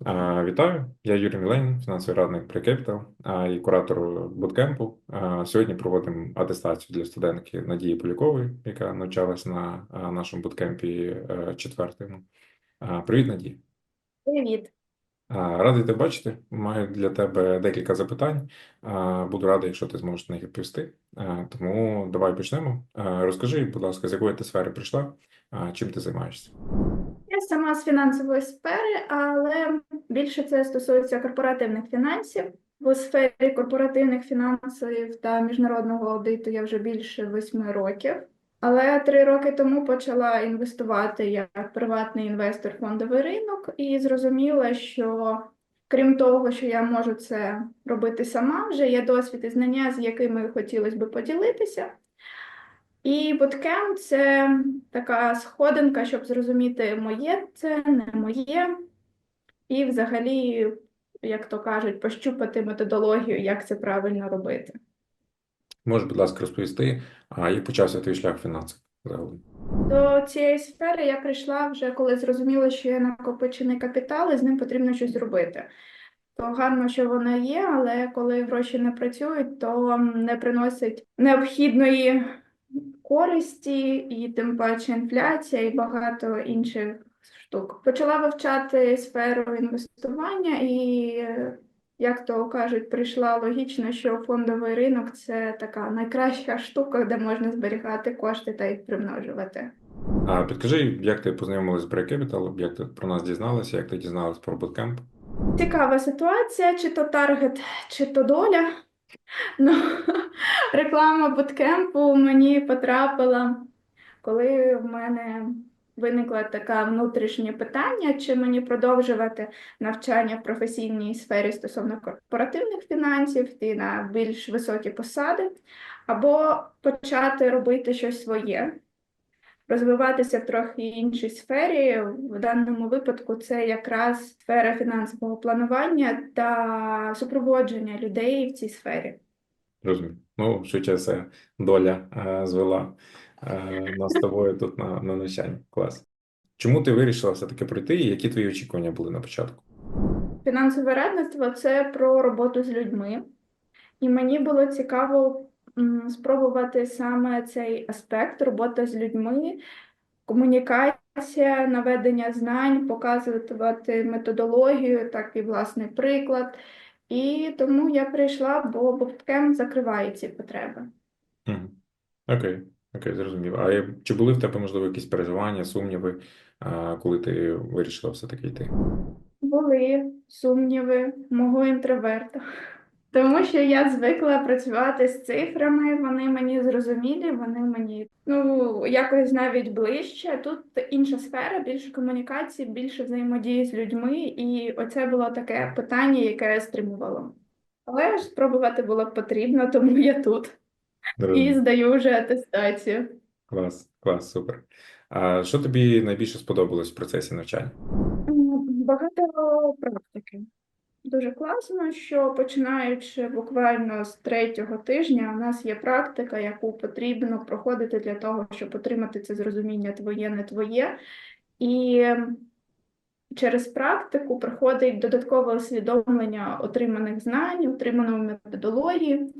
Вітаю, я Юрій Міленін, фінансовий радник при Capital і куратор буткемпу. Сьогодні проводимо атестацію для студентки Надії Полякової, яка навчалась на нашому буткемпі е, четвертому. Привіт, Надія. Привіт. Радий тебе бачити. Маю для тебе декілька запитань. Буду радий, якщо ти зможеш на них відповісти. Тому давай почнемо. Розкажи, будь ласка, з якої ти сфери прийшла, чим ти займаєшся? Я сама з фінансової сфери, але більше це стосується корпоративних фінансів. У сфері корпоративних фінансів та міжнародного аудиту я вже більше восьми років. Але три роки тому почала інвестувати як приватний інвестор фондовий ринок і зрозуміла, що крім того, що я можу це робити сама, вже є досвід і знання, з якими хотілося б поділитися. І буткемп це така сходинка, щоб зрозуміти, моє це, не моє, і взагалі, як то кажуть, пощупати методологію, як це правильно робити. Можеш, будь ласка, розповісти, а як почався твій шлях в фінансах загалом? До цієї сфери я прийшла вже коли зрозуміла, що є накопичений капітал, і з ним потрібно щось робити. То гарно, що вона є, але коли гроші не працюють, то не приносить необхідної користі, і тим паче інфляція і багато інших штук. Почала вивчати сферу інвестування, і, е, як то кажуть, прийшла логічно, що фондовий ринок це така найкраща штука, де можна зберігати кошти та їх примножувати. А підкажи, як ти познайомилась з Break Capital, як ти про нас дізналася, як ти дізналась про Bootcamp? Цікава ситуація, чи то таргет, чи то доля. Ну, реклама буткемпу мені потрапила, коли в мене виникло таке внутрішнє питання, чи мені продовжувати навчання в професійній сфері стосовно корпоративних фінансів, і на більш високі посади, або почати робити щось своє, розвиватися в трохи іншій сфері. В даному випадку це якраз сфера фінансового планування та супроводження людей в цій сфері. Розумію. Ну, швидше все, доля е, звела е, нас з тобою тут на, на навчання. Клас. Чому ти вирішила все-таки пройти, і які твої очікування були на початку? Фінансове радництво це про роботу з людьми, і мені було цікаво спробувати саме цей аспект робота з людьми, комунікація, наведення знань, показувати методологію, так і власний приклад. І тому я прийшла, бо Bootcamp закриває ці потреби. Окей, окей, зрозумів. А чи були в тебе, можливо, якісь переживання, сумніви, коли ти вирішила все-таки йти? Були сумніви мого інтроверта. Тому що я звикла працювати з цифрами, вони мені зрозумілі, вони мені ну якось навіть ближче. Тут інша сфера, більше комунікації, більше взаємодії з людьми, і оце було таке питання, яке стримувало. Але ж спробувати було б потрібно, тому я тут і здаю вже атестацію. Клас, клас, супер. А що тобі найбільше сподобалось в процесі навчання? Багато практики. Дуже класно, що починаючи буквально з третього тижня, у нас є практика, яку потрібно проходити для того, щоб отримати це зрозуміння твоє, не твоє. І через практику приходить додаткове усвідомлення отриманих знань, отриманої методології,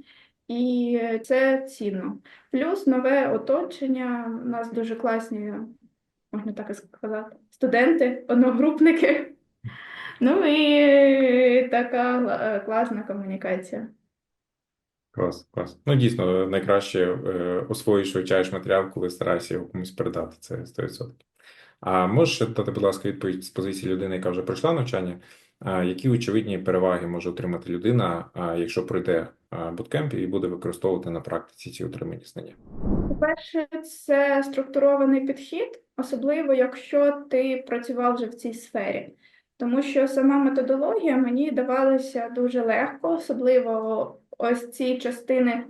і це цінно. Плюс нове оточення. У нас дуже класні, можна так і сказати, студенти, одногрупники. Ну і така е, класна комунікація. Клас, клас. Ну, дійсно, найкраще е, освоїш, вивчаєш матеріал, коли стараєшся його комусь передати. Це 100%. А можеш дати, будь ласка, відповідь з позиції людини, яка вже пройшла навчання? Які очевидні переваги може отримати людина, якщо пройде буткемп і буде використовувати на практиці ці отримані знання? По-перше, це структурований підхід, особливо якщо ти працював вже в цій сфері. Тому що сама методологія мені давалася дуже легко, особливо ось ці частини,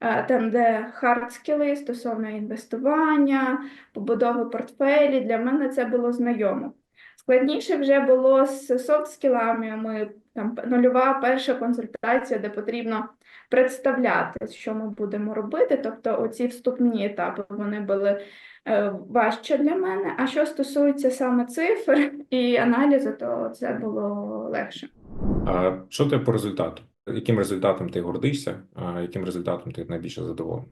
е, там, де хардскіли стосовно інвестування, побудови портфелі, для мене це було знайомо. Складніше вже було з софт-скілами. Ми там нульова перша консультація, де потрібно представляти, що ми будемо робити. Тобто, оці вступні етапи вони були е, важче для мене. А що стосується саме цифр і аналізу, то це було легше. А що ти по результату? Яким результатом ти гордишся, а яким результатом ти найбільше задоволений?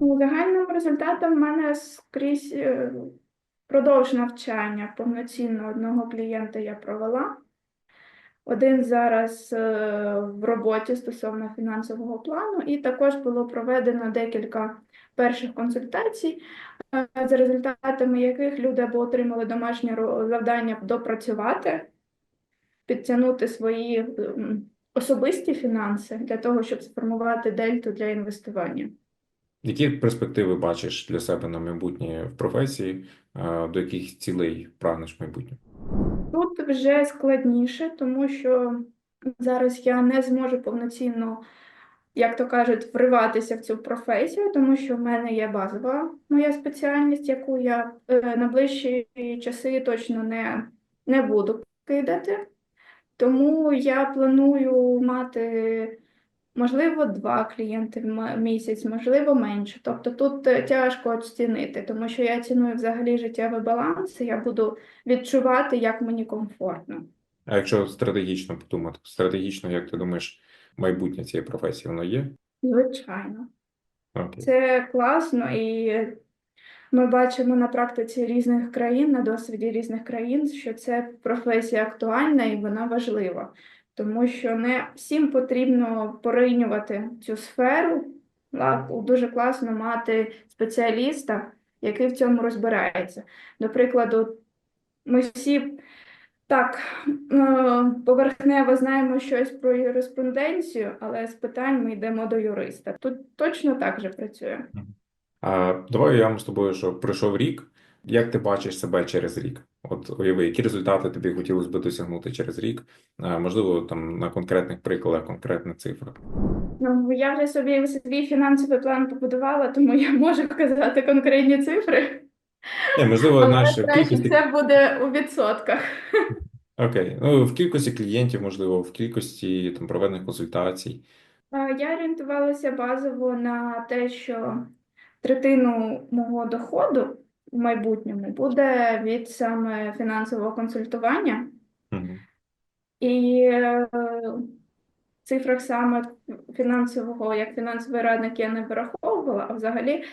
Ну, Загальним результатом в мене скрізь е, продовж навчання повноцінно одного клієнта я провела. Один зараз е, в роботі стосовно фінансового плану, і також було проведено декілька перших консультацій, е, за результатами яких люди або отримали домашнє завдання допрацювати, підтягнути свої особисті фінанси для того, щоб сформувати дельту для інвестування. Які перспективи бачиш для себе на майбутнє в професії, до яких цілей прагнеш в майбутньому? Тут вже складніше, тому що зараз я не зможу повноцінно, як то кажуть, вриватися в цю професію, тому що в мене є базова моя спеціальність, яку я е, на ближчі часи точно не, не буду кидати. Тому я планую мати, можливо, два клієнти в місяць, можливо, менше. Тобто тут е, тяжко оцінити, тому що я ціную взагалі життєвий баланс, і я буду відчувати, як мені комфортно. А якщо стратегічно подумати, стратегічно, як ти думаєш, майбутнє цієї професії воно є? Звичайно, Окей. це класно, і ми бачимо на практиці різних країн, на досвіді різних країн, що це професія актуальна і вона важлива, тому що не всім потрібно порівнювати цю сферу. Дуже класно мати спеціаліста, який в цьому розбирається. До прикладу, ми всі так е, поверхнево знаємо щось про юриспруденцію, але з питань ми йдемо до юриста. Тут точно так же працює. А давай уявимо з тобою, що пройшов рік. Як ти бачиш себе через рік? От уяви, які результати тобі хотілося б досягнути через рік? Можливо, там на конкретних прикладах, конкретних цифрах. Ну, я вже собі свій фінансовий план побудувала, тому я можу казати конкретні цифри, Ні, можливо, але наш в кількості це буде у відсотках. окей. Ну, в кількості клієнтів, можливо, в кількості там проведених консультацій. Я орієнтувалася базово на те, що третину мого доходу в майбутньому буде від саме фінансового консультування. Мгм. І е, в цифрах саме фінансового, як фінансовий радник, я не вираховувала, а взагалі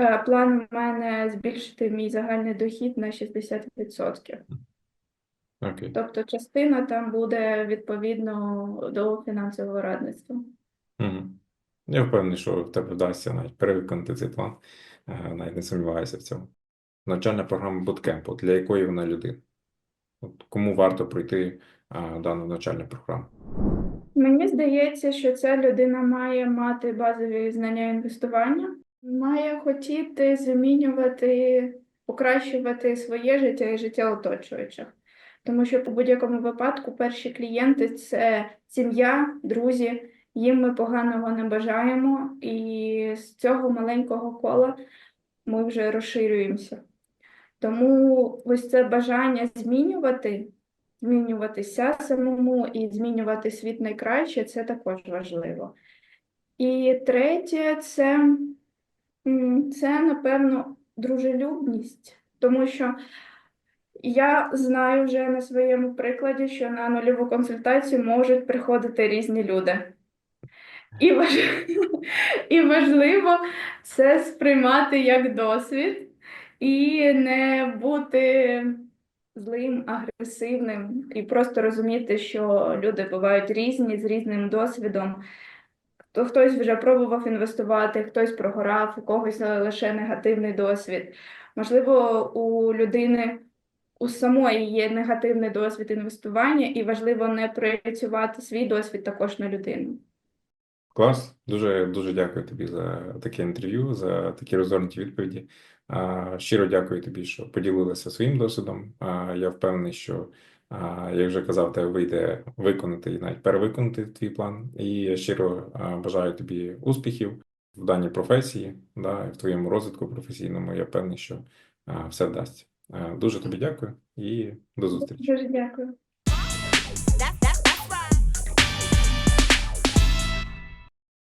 е, план у мене збільшити мій загальний дохід на 60%. Окей. Тобто частина там буде відповідно до фінансового радництва. Мгм. Я впевнений, що в тебе вдасться навіть перевиконати цей план. Е, Навіть не сумніваюся в цьому. Навчальна програма от для якої вона людини? От кому варто пройти а, дану навчальну програму? Мені здається, що ця людина має мати базові знання інвестування, має хотіти змінювати, покращувати своє життя і життя оточуючих. Тому що по будь-якому випадку перші клієнти це сім'я, друзі. Їм ми поганого не бажаємо, і з цього маленького кола ми вже розширюємося. Тому ось це бажання змінювати, змінюватися самому і змінювати світ найкраще це також важливо. І третє, це, це напевно дружелюбність, тому що я знаю вже на своєму прикладі, що на нульову консультацію можуть приходити різні люди. І важливо, і важливо це сприймати як досвід і не бути злим, агресивним, і просто розуміти, що люди бувають різні з різним досвідом. То хтось вже пробував інвестувати, хтось прогорав, у когось лише негативний досвід. Можливо, у людини у самої є негативний досвід інвестування, і важливо не проєцювати свій досвід також на людину. Клас, дуже дуже дякую тобі за таке інтерв'ю, за такі розгорнуті відповіді. Щиро дякую тобі, що поділилася своїм досвідом. Я впевнений, що, як вже казав, тебе вийде виконати і навіть перевиконати твій план. І я щиро бажаю тобі успіхів в даній професії, да, в твоєму розвитку професійному. Я впевнений, що все вдасться. Дуже тобі дякую і до зустрічі. Дуже дякую.